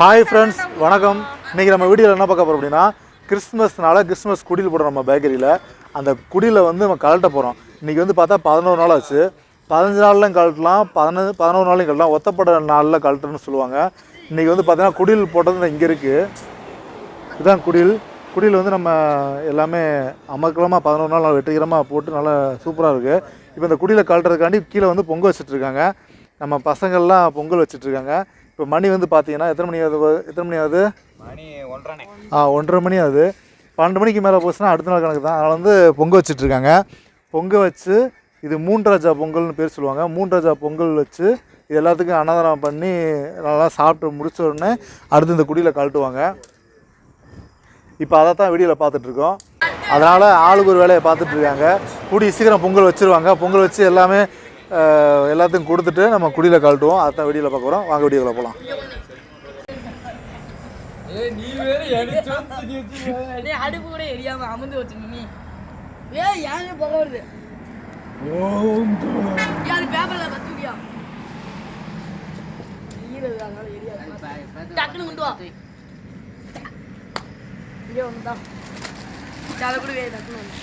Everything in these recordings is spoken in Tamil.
ஹாய் ஃப்ரெண்ட்ஸ் வணக்கம். இன்றைக்கி நம்ம வீடியோவில் என்ன பார்க்க போகிறோம் அப்படின்னா கிறிஸ்மஸ்னால கிறிஸ்மஸ் குடியில் போடுறோம் நம்ம பேக்கரியில் அந்த குடியில் வந்து நம்ம கழட்ட போகிறோம் இன்றைக்கி வந்து பார்த்தா பதினோரு நாள் ஆச்சு. பதினஞ்சு நாள்லையும் கழட்டலாம் பதினஞ்சு பதினோரு நாள்லையும் கழட்டலாம். ஒத்தப்பட நாளில் கழட்டணும்னு சொல்லுவாங்க. இன்றைக்கி வந்து பார்த்தீங்கன்னா குடில் போட்டது இங்கே இருக்குது இதுதான் குடில். குடியில் வந்து நம்ம எல்லாமே அமர்க்கலமாக பதினோரு நாள் வெற்றிகரமாக போட்டு நல்லா சூப்பராக இருக்குது இப்போ இந்த குடியில் கழட்டுறதுக்காண்டி கீழே வந்து பொங்கல் வச்சுட்ருக்காங்க நம்ம பசங்கள்லாம் பொங்கல் வச்சுட்ருக்காங்க இப்போ மணி வந்து பார்த்தீங்கன்னா எத்தனை மணி ஆகுது? எத்தனை மணி ஆகுது? மணி ஒன்றரை. ஆ ஒன்றரை மணி ஆகுது. பன்னெண்டு மணிக்கு மேலே போச்சுன்னா அடுத்த நாள் கணக்கு தான். அதனால் வந்து பொங்க வச்சிட்ருக்காங்க. பொங்க வச்சு இது மூன்று ராஜா பொங்கல்னு பேர் சொல்லுவாங்க. மூன்று ராஜா பொங்கல் வச்சு இது எல்லாத்துக்கும் அன்னதானம் பண்ணி நல்லா சாப்பிட்டு முடிச்ச உடனே அடுத்து இந்த குடியில் கழட்டுவாங்க. இப்போ அதை தான் வீடியோவில் பார்த்துட்ருக்கோம். அதனால் ஆளுக்கு ஒரு வேலையை பார்த்துட்டு இருக்காங்க கூடிய சீக்கிரம் பொங்கல் வச்சுருவாங்க. பொங்கல் வச்சு எல்லாமே அஹ், எல்லாத்துக்கும் கொடுத்துட்டு நம்ம குடியில் கழட்டுவோம். அதை தான் வீடியோவில் பார்க்க போகிறோம் வாங்க வீடியோவில் போகலாம் அடுப்பு கூட எரியாம அமர்ந்து வச்சு நீ. ஏய் யாரு புகை வருது. அது பேப்பர்ல பத்துக்கியா டக்குனு கொண்டு வா. இங்கே அதை கூட டக்குனு வந்து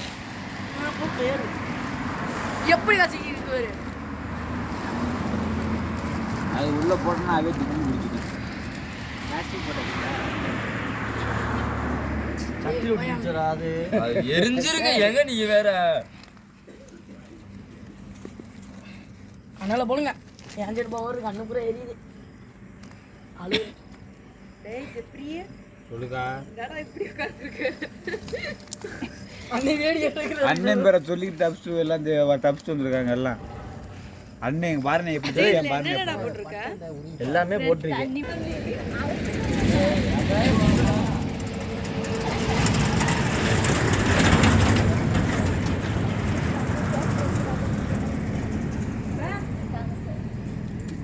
எப்படி வச்சுக்கிட்டு வேறு? அது உள்ள போட்டோம்னா அதே திடீர்னு குடிக்குது பிளாஸ்டிக் போட்டது எரிஞ்சிருங்க எங்க நீங்க வேற? அதனால போடுங்க. ரூபாய் ஒரு கண்ணு பூரா எரியுது. அழு அண்ணன் பேரை சொல்லி டப்ஸ் எல்லாம் டப்ஸ் வந்திருக்காங்க எல்லாம். அண்ணன் இங்க பாருங்க எப்படி தெரியும் பாருங்க எல்லாமே போட்டிருக்கு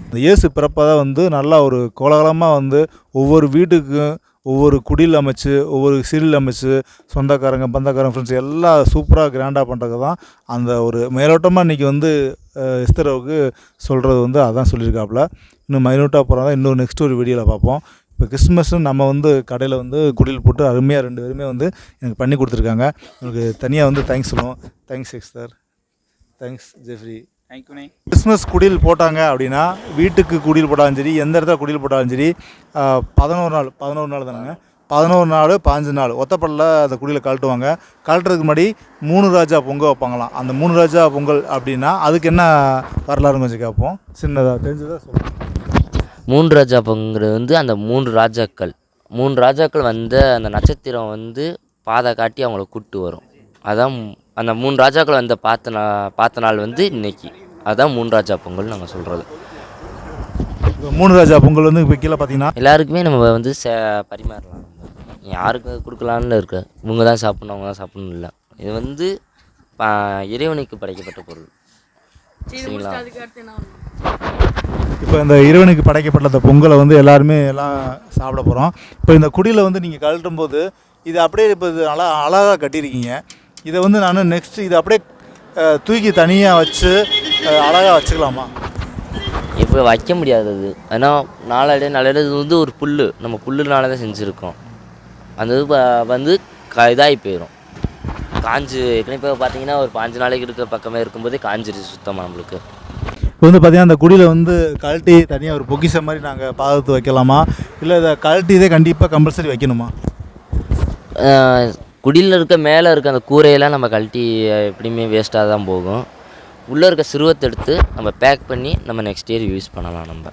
இந்த இயேசு பிறப்பதை வந்து நல்லா ஒரு கோலாகலமாக வந்து ஒவ்வொரு வீட்டுக்கும் ஒவ்வொரு குடில் அமைச்சு ஒவ்வொரு சீரியல் அமைச்சு சொந்தக்காரங்க பந்தக்காரங்க ஃப்ரெண்ட்ஸ் எல்லாம் சூப்பராக கிராண்டாக பண்ணுறது தான் அந்த ஒரு மேலோட்டமாக இன்றைக்கி வந்து இஸ்தரவுக்கு சொல்கிறது வந்து அதான் சொல்லியிருக்காப்புல. இன்னும் மைனூட்டாக போகிறதா இன்னொரு நெக்ஸ்ட் ஒரு வீடியோவில் பார்ப்போம். இப்போ கிறிஸ்மஸ்னு நம்ம வந்து கடையில் வந்து குடியில் போட்டு அருமையாக ரெண்டு பேருமே வந்து எனக்கு பண்ணி கொடுத்துருக்காங்க. எனக்கு தனியாக வந்து தேங்க்ஸ் சொல்லுவோம் தேங்க்ஸ் எக்ஸ்தர் தேங்க்ஸ் ஜெஃப்ரி தேங்க்யூண்ணே கிறிஸ்மஸ் குடில் போட்டாங்க அப்படின்னா வீட்டுக்கு குடில் போட்டாலும் சரி எந்த இடத்துல குடில் போட்டாலும் சரி பதினோரு நாள் பதினோரு நாள் தானேங்க. பதினோரு நாள் பாஞ்சு நாள். ஒத்தப்படல அந்த குடியில் கழட்டுவாங்க. கழட்டுறதுக்கு முன்னாடி மூணு ராஜா பொங்கல் வைப்பாங்களாம். அந்த மூணு ராஜா பொங்கல் அப்படின்னா அதுக்கு என்ன வரலாறுன்னு கொஞ்சம் கேட்போம். சின்னதாக தெரிஞ்சதா சொல்லுங்கள் மூன்று ராஜா பொங்குறது வந்து அந்த மூன்று ராஜாக்கள். மூன்று ராஜாக்கள் வந்த அந்த நட்சத்திரம் வந்து பாதை காட்டி அவங்கள கூட்டு வரும். அதான் அந்த மூணு ராஜாக்கள் வந்த பார்த்த நா பார்த்த நாள் வந்து இன்னைக்கு. அதான் மூன்று ராஜா பொங்கல் நாங்கள் சொல்கிறது இப்போ மூணு ராஜா பொங்கல் வந்து இப்போ கீழே பார்த்தீங்கன்னா எல்லாருக்குமே நம்ம வந்து சே பரிமாறலாம். யாருக்கு கொடுக்கலான்னு இருக்கு? இவங்க தான் சாப்பிடணும் அவங்க தான் சாப்பிடணும் இல்லை. இது வந்து ப- இறைவனுக்கு படைக்கப்பட்ட பொருள். சரி முடிச்சுட்டு அதுக்கு அடுத்து என்ன பண்ணணும்? இப்போ இந்த இறைவனுக்கு படைக்கப்பட்ட அந்த பொங்கலை வந்து எல்லாருமே எல்லாம் சாப்பிட போகிறோம் இப்போ இந்த குடியில் வந்து நீங்கள் கழட்டும் போது இது அப்படியே இப்போ இது அழ அழகாக கட்டியிருக்கீங்க. இதை வந்து நான் நெக்ஸ்ட் இதை அப்படியே தூக்கி தனியாக வச்சு அழகாக வச்சுக்கலாமா? இப்போ வைக்க முடியாது அது. ஏன்னா நாளடை நாளடை இது வந்து ஒரு புல் நம்ம புல்லுனால தான் செஞ்சுருக்கோம். அந்த இது வந்து க இதாகி போயிடும் காஞ்சு ஏற்கனவே இப்போ பார்த்தீங்கன்னா ஒரு பாஞ்சு நாளைக்கு இருக்கிற பக்கமே இருக்கும்போதே காஞ்சிருச்சு சுத்தமாக நம்மளுக்கு. இப்போ வந்து பார்த்தீங்கன்னா அந்த குடியில் வந்து கழட்டி தனியாக ஒரு பொக்கிஷம் மாதிரி நாங்கள் பாதுகாத்து வைக்கலாமா? இல்லை இதை கழட்டி இதே கண்டிப்பாக கம்பல்சரி வைக்கணுமா? குடியில் இருக்க மேலே இருக்க அந்த கூரையெல்லாம் நம்ம கழட்டி எப்படியுமே வேஸ்ட்டாக தான் போகும். உள்ளே இருக்க சிறுவத்தை எடுத்து நம்ம பேக் பண்ணி நம்ம நெக்ஸ்ட் இயர் யூஸ் பண்ணலாம் நம்ம.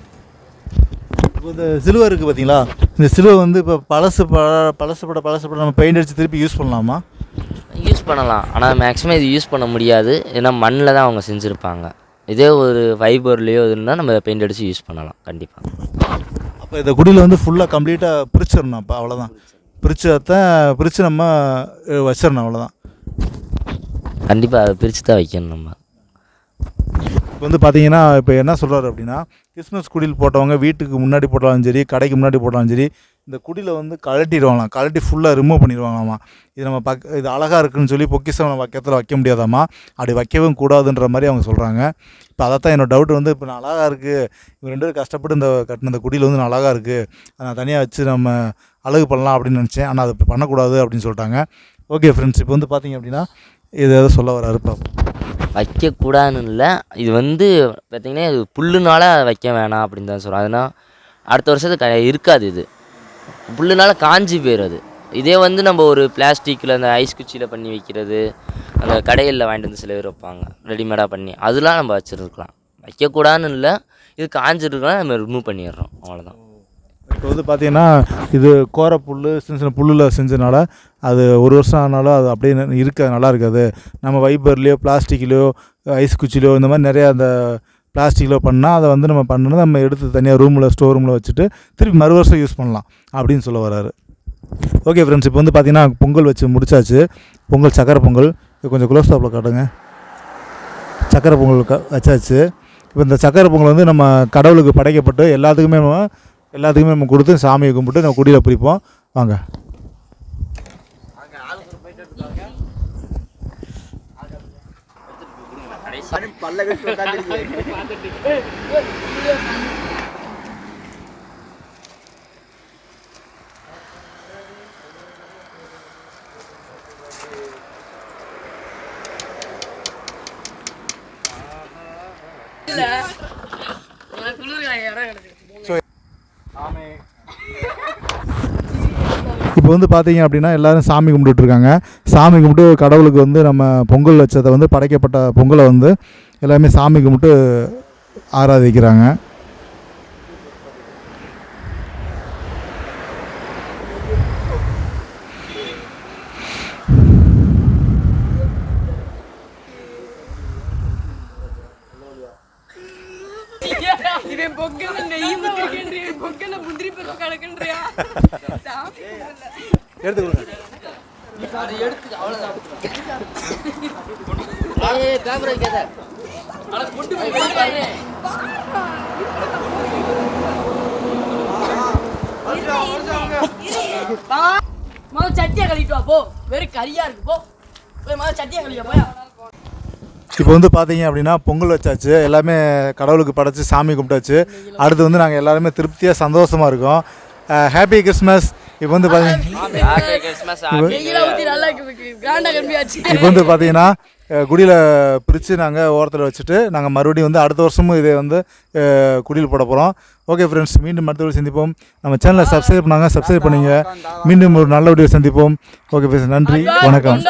இப்போ இந்த சிலுவை இருக்குது பார்த்தீங்களா? இந்த சிலுவை வந்து இப்போ பழசு ப பழசு பட பழசு பட நம்ம பெயிண்ட் அடித்து திருப்பி யூஸ் பண்ணலாமா? யூஸ் பண்ணலாம். ஆனால் மேக்ஸிமம் இது யூஸ் பண்ண முடியாது. ஏன்னா மண்ணில் தான் அவங்க செஞ்சுருப்பாங்க. இதே ஒரு ஃபைபர்லேயோ இதுன்னா நம்ம பெயிண்ட் அடித்து யூஸ் பண்ணலாம். கண்டிப்பாக அப்போ இந்த குடியில் வந்து ஃபுல்லாக கம்ப்ளீட்டாக பிரிச்சிடணும். அப்போ அவ்வளோதான் பிரிச்சதான் பிரித்து நம்ம வச்சிடணும். அவ்வளோதான் கண்டிப்பாக அதை பிரித்து தான் வைக்கணும் நம்ம. இப்போ வந்து பார்த்தீங்கன்னா இப்போ என்ன சொல்கிறாரு அப்படின்னா கிறிஸ்மஸ் குடியில் போட்டவங்க வீட்டுக்கு முன்னாடி போட்டாலும் சரி கடைக்கு முன்னாடி போட்டாலும் சரி இந்த குடியில் வந்து கழட்டிடுவாங்களாம். கழட்டி ஃபுல்லாக ரிமூவ் பண்ணிடுவாங்களாமா. இது நம்ம பக் இது அழகாக இருக்குன்னு சொல்லி பொக்கிசம் வைக்கிறதுல வைக்க முடியாதாம்மா அப்படி வைக்கவும் கூடாதுன்ற மாதிரி அவங்க சொல்கிறாங்க இப்போ அதைத்தான் என்னோட டவுட் வந்து இப்போ நான் அழகாக இருக்குது இவங்க ரெண்டு பேரும் கஷ்டப்பட்டு இந்த கட்டின இந்த குடியில் வந்து நான் அழகாக இருக்குது நான் தனியாக வச்சு நம்ம அழகு பண்ணலாம் அப்படின்னு நினச்சேன். ஆனால் அது பண்ணக்கூடாது அப்படின்னு சொல்லிட்டாங்க. ஓகே ஃப்ரெண்ட்ஸ் இப்போ வந்து பார்த்தீங்க அப்படின்னா இதை எதாவது சொல்ல வர இருப்பா வைக்கக்கூடாதுன்னு இல்லை. இது வந்து பார்த்திங்கன்னா இது புல்லுனால வைக்க வேணாம் அப்படின்னு தான் சொல்கிறோம் அதனால் அடுத்த வருஷத்துக்கு க- இருக்காது இது. புல்லுனால காஞ்சி போயிடும் அது. இதே வந்து நம்ம ஒரு பிளாஸ்டிக்கில் அந்த ஐஸ் குச்சியில் பண்ணி வைக்கிறது அந்த கடையில் வாங்கிட்டு வந்து சில பேர் வைப்பாங்க. ரெடிமேடாக பண்ணி. அதெல்லாம் நம்ம வச்சுருக்கலாம். வைக்கக்கூடாதுன்னு இல்லை. இது காஞ்சிருக்கலாம் நம்ம ரிமூவ் பண்ணிடுறோம். அவ்வளோதான் இப்போ வந்து பார்த்தீங்கன்னா இது கோர புல் சின்ன சின்ன புல்லில் செஞ்சனால அது ஒரு வருஷம் ஆனாலும் அது அப்படியே இருக்காது இருக்க நல்லா இருக்காது. நம்ம வைப்பர்லேயோ பிளாஸ்டிக்லேயோ ஐஸ் குச்சிலையோ இந்த மாதிரி நிறையா அந்த பிளாஸ்டிக்கில் பண்ணால் அதை வந்து நம்ம பண்ணணும் நம்ம எடுத்து தனியாக ரூமில் ஸ்டோர் ரூமில் வச்சுட்டு திருப்பி மறு வருஷம் யூஸ் பண்ணலாம் அப்படின்னு சொல்ல வராரு. ஓகே ஃப்ரெண்ட்ஸ் இப்போ வந்து பார்த்தீங்கன்னா பொங்கல் வச்சு முடிச்சாச்சு. பொங்கல் சக்கரை பொங்கல் இது கொஞ்சம் குளோஸ் டாப்பில் காட்டுங்க. சக்கரை பொங்கல் க வச்சாச்சு. இப்போ இந்த சக்கரை பொங்கல் வந்து நம்ம கடவுளுக்கு படைக்கப்பட்டு எல்லாத்துக்குமே நம்ம எல்லாத்துக்குமே நம்ம கொடுத்து சாமியை கும்பிட்டு நம்ம குடியில் பிடிப்போம் வாங்க. பல்ல கட்டி குளிர் இடம் கிடக்கு இப்போ வந்து பார்த்தீங்க அப்படின்னா எல்லாரும் சாமி கும்பிட்டுட்ருக்காங்க. சாமி கும்பிட்டு கடவுளுக்கு வந்து நம்ம பொங்கல் வச்சதை வந்து படைக்கப்பட்ட பொங்கலை வந்து எல்லாமே சாமி கும்பிட்டு ஆராதிக்கிறாங்க. இவன் பொங்கல நெய் முந்திரிக்கின்றியா பொங்கல முந்திரி பருப்பு கலக்கின்றியா? சாமி கும்பிடல. எடுத்து கொடுங்க முதல்ல சட்டியை வா போ வெறும் கறியா இருக்கு போ போய் முதல்ல சட்டியை கழிக்க போயா இப்போ வந்து பார்த்தீங்க அப்படின்னா பொங்கல் வச்சாச்சு எல்லாமே கடவுளுக்கு படைச்சு சாமி கும்பிட்டாச்சு. அடுத்து வந்து நாங்கள் எல்லாருமே திருப்தியாக சந்தோஷமாக இருக்கோம். ஹாப்பி கிறிஸ்மஸ் இப்போ வந்து பார்த்தீங்க நெய்யில ஊத்தி நல்லா கிராண்டா கம்பியாச்சு இப்போ வந்து பார்த்தீங்கன்னா குடியில் பிரித்து நாங்கள் ஓரத்தில் வச்சுட்டு நாங்கள் மறுபடியும் வந்து அடுத்த வருஷமும் இதை வந்து குடியில் போட போகிறோம் ஓகே ஃப்ரெண்ட்ஸ் மீண்டும் அடுத்த வீடியோ சந்திப்போம். நம்ம சேனலை சப்ஸ்கிரைப் பண்ணாங்க சப்ஸ்கிரைப் பண்ணுங்க. மீண்டும் ஒரு நல்ல வீடியோ சந்திப்போம். ஓகே ஃப்ரெண்ட்ஸ் நன்றி வணக்கம்.